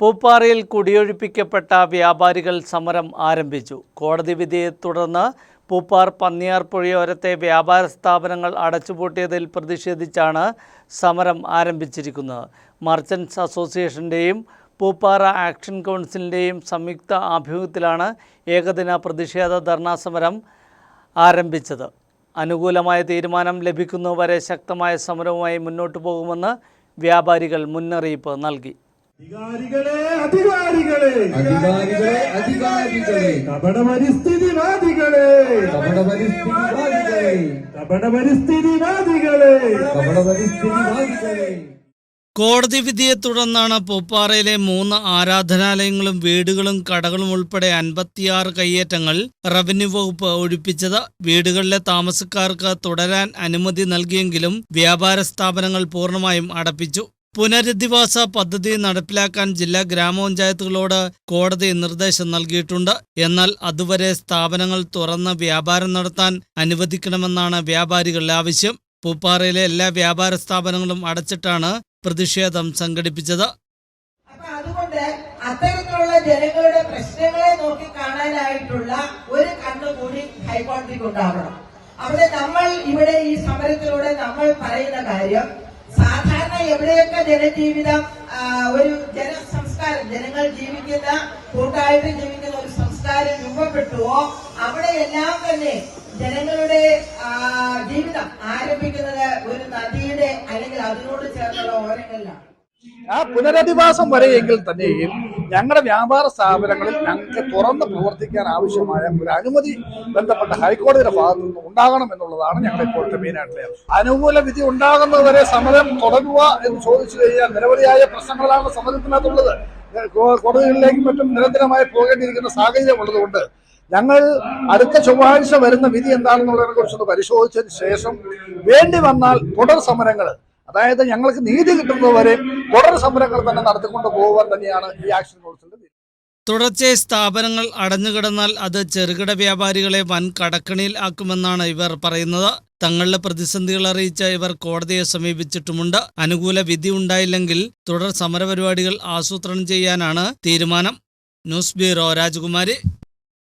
പൂപ്പാറയിൽ കുടിയൊഴിപ്പിക്കപ്പെട്ട വ്യാപാരികൾ സമരം ആരംഭിച്ചു. കോടതി വിധിയെ തുടർന്ന് പൂപ്പാർ പന്നിയാർ പുഴയോരത്തെ വ്യാപാര സ്ഥാപനങ്ങൾ അടച്ചുപൂട്ടിയതിൽ പ്രതിഷേധിച്ചാണ് സമരം ആരംഭിച്ചിരിക്കുന്നത്. മർച്ചൻസ് അസോസിയേഷന്റെയും പൂപ്പാറ ആക്ഷൻ കൗൺസിലിന്റെയും സംയുക്ത ആഭിമുഖ്യത്തിലാണ് ഏകദിന പ്രതിഷേധ ധർണാ സമരം ആരംഭിച്ചത്. അനുകൂലമായ തീരുമാനം ലഭിക്കുന്നതുവരെ ശക്തമായ സമരവുമായി മുന്നോട്ടു പോകുമെന്ന് വ്യാപാരികൾ മുന്നറിയിപ്പ് നൽകി. അധികാരികളെ അധികാരികളെ. അധികാരികളെ അധികാരികളെ. കപട പരിസ്ഥിതിവാദികളെ കപട പരിസ്ഥിതിവാദികളെ കപട പരിസ്ഥിതിവാദികളെ കപട പരിസ്ഥിതിവാദികളെ കോടതി വിധിയെ തുടർന്നാണ് പൂപ്പാറയിലെ മൂന്ന് ആരാധനാലയങ്ങളും വീടുകളും കടകളും ഉൾപ്പെടെ അൻപത്തിയാറ് കയ്യേറ്റങ്ങൾ റവന്യൂ വകുപ്പ് ഒഴിപ്പിച്ചത്. വീടുകളിലെ താമസക്കാർക്ക് തുടരാൻ അനുമതി നൽകിയെങ്കിലും വ്യാപാര സ്ഥാപനങ്ങൾ പൂർണമായും അടപ്പിച്ചു. പുനരധിവാസ പദ്ധതി നടപ്പിലാക്കാൻ ജില്ലാ ഗ്രാമപഞ്ചായത്തുകളോട് കോടതി നിർദ്ദേശം നൽകിയിട്ടുണ്ട്. എന്നാൽ അതുവരെ സ്ഥാപനങ്ങൾ തുറന്ന് വ്യാപാരം നടത്താൻ അനുവദിക്കണമെന്നാണ് വ്യാപാരികളുടെ ആവശ്യം. പൂപ്പാറയിലെ എല്ലാ വ്യാപാര സ്ഥാപനങ്ങളും അടച്ചിട്ടാണ് പ്രതിഷേധം സംഘടിപ്പിച്ചത്. അതുകൊണ്ട് അത്തരത്തിലുള്ള ജനങ്ങളുടെ പ്രശ്നങ്ങളെ നോക്കി കാണാനായിട്ടുള്ള ഒരു കണ്ണുകൂടി ഹൈക്കോടതിക്ക് ഉണ്ടാവണം അവിടെ നമ്മൾ ഇവിടെ ഈ സമരത്തിലൂടെ നമ്മൾ പറയുന്ന കാര്യം സാധാരണ എവിടെയൊക്കെ ജനജീവിതം ഒരു ജനസംസ്കാരം ജനങ്ങൾ ജീവിക്കുന്ന കൂട്ടായിട്ട് ജീവിക്കുന്ന ഒരു സംസ്കാരം രൂപപ്പെട്ടുവോ അവിടെയെല്ലാം തന്നെ ജനങ്ങളുടെ ജീവിതം ആരംഭിക്കുന്നത് ഒരു നദിയുടെ അല്ലെങ്കിൽ അതിനോട് ചേർന്നുള്ള ഓരങ്ങളിലാണ്. ആ പുനരധിവാസം വരെയെങ്കിൽ തന്നെയും ഞങ്ങളുടെ വ്യാപാര സ്ഥാപനങ്ങളിൽ ഞങ്ങൾക്ക് തുറന്ന് പ്രവർത്തിക്കാൻ ആവശ്യമായ ഒരു അനുമതി ബന്ധപ്പെട്ട ഹൈക്കോടതിയുടെ ഭാഗത്തു നിന്ന് ഉണ്ടാകണം എന്നുള്ളതാണ് ഞങ്ങളുടെ ഇപ്പോഴത്തെ മെയിനായിട്ടുള്ള. അനുകൂല വിധി ഉണ്ടാകുന്നതുവരെ സമരം തുടരുക എന്ന് ചോദിച്ചു കഴിഞ്ഞാൽ നിരവധിയായ പ്രശ്നങ്ങളാണ് സമരത്തിനകത്തുള്ളത് കോടതികളിലേക്കും മറ്റും നിരന്തരമായി പോകേണ്ടിയിരിക്കുന്ന സാഹചര്യം ഉള്ളതുകൊണ്ട് ഞങ്ങൾ അടുത്ത ചൊവ്വാഴ്ച വരുന്ന വിധി എന്താണെന്നുള്ളതിനെ കുറിച്ചൊന്ന് പരിശോധിച്ചതിന് ശേഷം വേണ്ടി വന്നാൽ തുടർ സമരങ്ങൾ അതായത് ഞങ്ങൾക്ക് നീതി കിട്ടുന്നതുവരെ തുടർ സമരങ്ങൾ തന്നെ നടത്തിക്കൊണ്ട് പോകാൻ തന്നെയാണ് ഈ ആക്ഷൻ കൗൺസിലിന്റെ. തുടർച്ചയായി സ്ഥാപനങ്ങൾ അടഞ്ഞുകിടന്നാൽ അത് ചെറുകിട വ്യാപാരികളെ വൻ കടക്കണിയിൽ ആക്കുമെന്നാണ് ഇവർ പറയുന്നത്. തങ്ങളുടെ പ്രതിസന്ധികൾ അറിയിച്ച ഇവർ കോടതിയെ സമീപിച്ചിട്ടുമുണ്ട്. അനുകൂല വിധി ഉണ്ടായില്ലെങ്കിൽ തുടർ സമരപരിപാടികൾ ആസൂത്രണം ചെയ്യാനാണ് തീരുമാനം. ന്യൂസ് ബ്യൂറോ രാജകുമാരി.